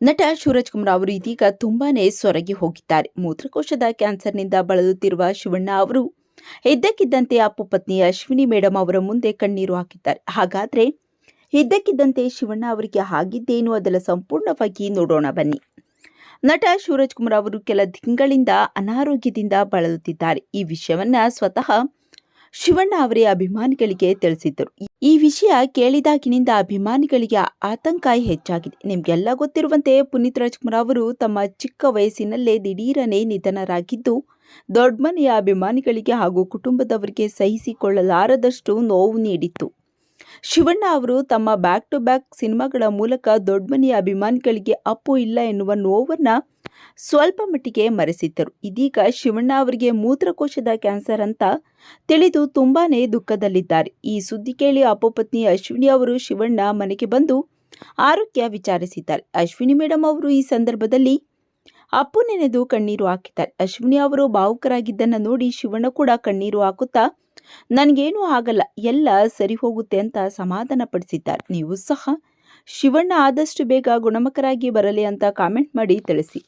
ನಟ ಶಿವರಾಜ್ ಕುಮಾರ್ ಅವರು ಇದೀಗ ತುಂಬಾನೇ ಸೊರಗಿ ಹೋಗಿದ್ದಾರೆ. ಮೂತ್ರಕೋಶದ ಕ್ಯಾನ್ಸರ್ನಿಂದ ಬಳಲುತ್ತಿರುವ ಶಿವಣ್ಣ ಅವರು ಇದ್ದಕ್ಕಿದ್ದಂತೆ ಅಪ್ಪು ಪತ್ನಿ ಅಶ್ವಿನಿ ಮೇಡಮ್ ಅವರ ಮುಂದೆ ಕಣ್ಣೀರು ಹಾಕಿದ್ದಾರೆ. ಹಾಗಾದ್ರೆ ಇದ್ದಕ್ಕಿದ್ದಂತೆ ಶಿವಣ್ಣ ಅವರಿಗೆ ಆಗಿದ್ದೇನು ಅದೆಲ್ಲ ಸಂಪೂರ್ಣವಾಗಿ ನೋಡೋಣ ಬನ್ನಿ. ನಟ ಶಿವರಾಜ್ ಕುಮಾರ್ ಅವರು ಕೆಲ ತಿಂಗಳಿಂದ ಅನಾರೋಗ್ಯದಿಂದ ಬಳಲುತ್ತಿದ್ದಾರೆ. ಈ ವಿಷಯವನ್ನ ಸ್ವತಃ ಶಿವಣ್ಣ ಅವರೇ ಅಭಿಮಾನಿಗಳಿಗೆ ತಿಳಿಸಿದ್ದರು. ಈ ವಿಷಯ ಕೇಳಿದಾಗಿನಿಂದ ಅಭಿಮಾನಿಗಳಿಗೆ ಆತಂಕ ಹೆಚ್ಚಾಗಿದೆ. ನಿಮ್ಗೆಲ್ಲ ಗೊತ್ತಿರುವಂತೆ ಪುನೀತ್ ರಾಜ್ಕುಮಾರ್ ಅವರು ತಮ್ಮ ಚಿಕ್ಕ ವಯಸ್ಸಿನಲ್ಲೇ ದಿಢೀರನೆ ನಿಧನರಾಗಿದ್ದು ದೊಡ್ಡಮನೆಯ ಅಭಿಮಾನಿಗಳಿಗೆ ಹಾಗೂ ಕುಟುಂಬದವರಿಗೆ ಸಹಿಸಿಕೊಳ್ಳಲಾರದಷ್ಟು ನೋವು ನೀಡಿತ್ತು. ಶಿವಣ್ಣ ಅವರು ತಮ್ಮ ಬ್ಯಾಕ್ ಟು ಬ್ಯಾಕ್ ಸಿನಿಮಾಗಳ ಮೂಲಕ ದೊಡ್ಡಮನೆಯ ಅಭಿಮಾನಿಗಳಿಗೆ ಅಪ್ಪು ಇಲ್ಲ ಎನ್ನುವ ನೋವನ್ನ ಸ್ವಲ್ಪ ಮಟ್ಟಿಗೆ ಮರೆಸಿದ್ದರು. ಇದೀಗ ಶಿವಣ್ಣ ಅವರಿಗೆ ಮೂತ್ರಕೋಶದ ಕ್ಯಾನ್ಸರ್ ಅಂತ ತಿಳಿದು ತುಂಬಾನೇ ದುಃಖದಲ್ಲಿದ್ದಾರೆ. ಈ ಸುದ್ದಿ ಕೇಳಿ ಅಪ್ಪಪತ್ನಿ ಅಶ್ವಿನಿ ಅವರು ಶಿವಣ್ಣ ಮನೆಗೆ ಬಂದು ಆರೋಗ್ಯ ವಿಚಾರಿಸಿದ್ದಾರೆ. ಅಶ್ವಿನಿ ಮೇಡಮ್ ಅವರು ಈ ಸಂದರ್ಭದಲ್ಲಿ ಅಪ್ಪು ನೆನೆದು ಕಣ್ಣೀರು ಹಾಕಿದ್ದಾರೆ. ಅಶ್ವಿನಿ ಅವರು ಭಾವುಕರಾಗಿದ್ದನ್ನು ನೋಡಿ ಶಿವಣ್ಣ ಕೂಡ ಕಣ್ಣೀರು ಹಾಕುತ್ತಾ, ನನಗೇನೂ ಆಗಲ್ಲ, ಎಲ್ಲ ಸರಿ ಹೋಗುತ್ತೆ ಅಂತ ಸಮಾಧಾನ ಪಡಿಸಿದ್ದಾರೆ. ನೀವು ಸಹ ಶಿವಣ್ಣ ಆದಷ್ಟು ಬೇಗ ಗುಣಮುಖರಾಗಿ ಬರಲಿ ಅಂತ ಕಾಮೆಂಟ್ ಮಾಡಿ ತಿಳಿಸಿ.